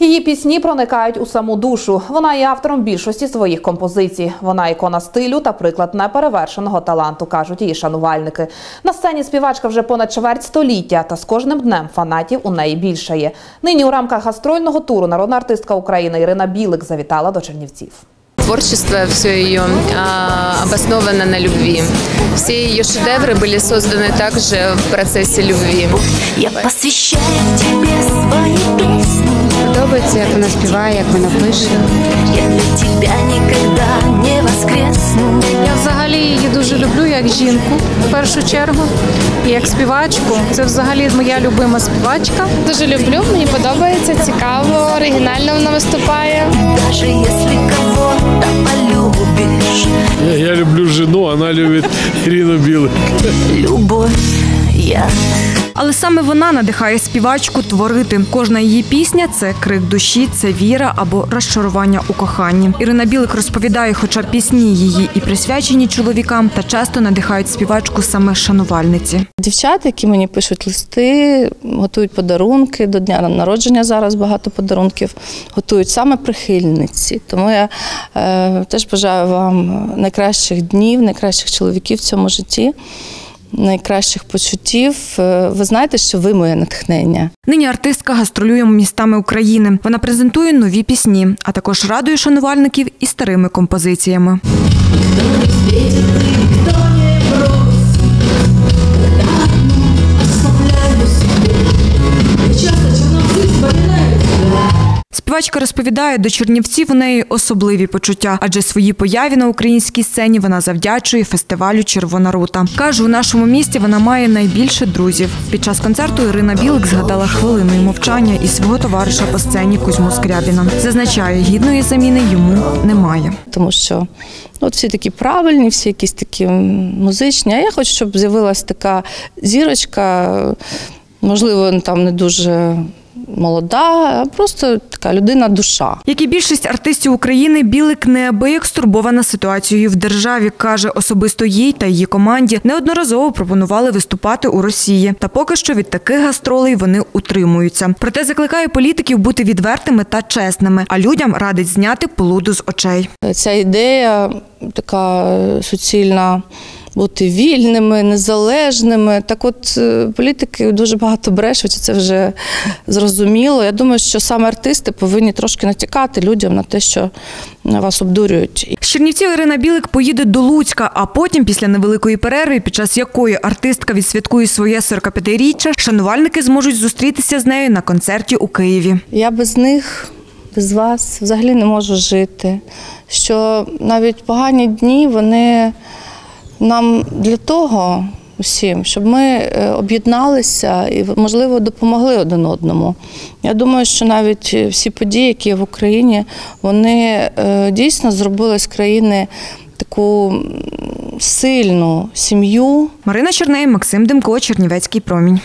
Її пісні проникають у саму душу. Вона є автором більшості своїх композицій. Вона ікона стилю та приклад неперевершеного таланту, кажуть її шанувальники. На сцені співачка вже понад чверть століття, та з кожним днем фанатів у неї більшає. Нині у рамках гастрольного туру народна артистка України Ірина Білик завітала до Чернівців. Творчество все ее а, обосновано на любви. Все ее шедевры были созданы также в процессе любви. Я посвящаю тебе свои песни Подобається, як вона співає, як вона пише. Я для тебя никогда не воскресну Я взагалі її дуже люблю як жінку в першу чергу. І як співачку. Це взагалі моя любима співачка. Дуже люблю, мені подобається, цікаво, оригінально вона виступає. Даже кого-то Я, я люблю жену, она любит Ирину Билык. Любовь я Але саме вона надихає співачку творити. Кожна її пісня це крик душі, це віра або розчарування у коханні. Ірина Білик розповідає, хоча пісні її і присвячені чоловікам, та часто надихають співачку саме шанувальниці. Дівчата, які мені пишуть листи, готують подарунки до дня народження. Зараз багато подарунків готують саме прихильниці. Тому я е, теж бажаю вам найкращих днів, найкращих чоловіків в цьому житті, найкращих почуттів. Е, Ви знаєте, що ви моє натхнення. Нині артистка гастролює містами України. Вона презентує нові пісні, а також радує шанувальників і старими композиціями. Співачка розповідає, до Чернівців у неї особливі почуття, адже свої появі на українській сцені вона завдячує фестивалю Червона рута. Каже, у нашому місті вона має найбільше друзів. Під час концерту Ірина Білик згадала хвилиною мовчання і свого товариша по сцені Кузьму Скрябіна. Зазначає, гідної заміни йому немає. тому що ну, от всі такі правильні, всі якісь такі музичні. А я хочу, щоб з'явилась така зірочка, можливо, там не дуже молода, просто така людина душа. Як і більшість артистів України, Білик неабияк стурбована ситуацією в державі. каже, особисто їй та її команді неодноразово пропонували виступати у Росії. Та поки що від таких гастролей вони утримуються. Проте закликає політиків бути відвертими та чесними, а людям радить зняти полуду з очей. Ця ідея така суцільна. Бути вільними, незалежними. Так от е, політики дуже багато брешуть, і це вже зрозуміло. Я думаю, що саме артисти повинні трошки натякати людям на те, що вас обдурюють. З Чернівців Ірина Білик поїде до Луцька, а потім, після невеликої перерви, під час якої артистка відсвяткує своє 45-річчя, шанувальники зможуть зустрітися з нею на концерті у Києві. Я без них, без вас взагалі не можу жити. Що навіть погані дні вони нам для того усім, щоб ми е, об'єдналися і, можливо, допомогли один одному. Я думаю, що навіть е, всі події, які є в Україні, вони е, дійсно зробили з країни таку сильну сім'ю. Марина Черней, Максим Демко, Чернівецький промінь.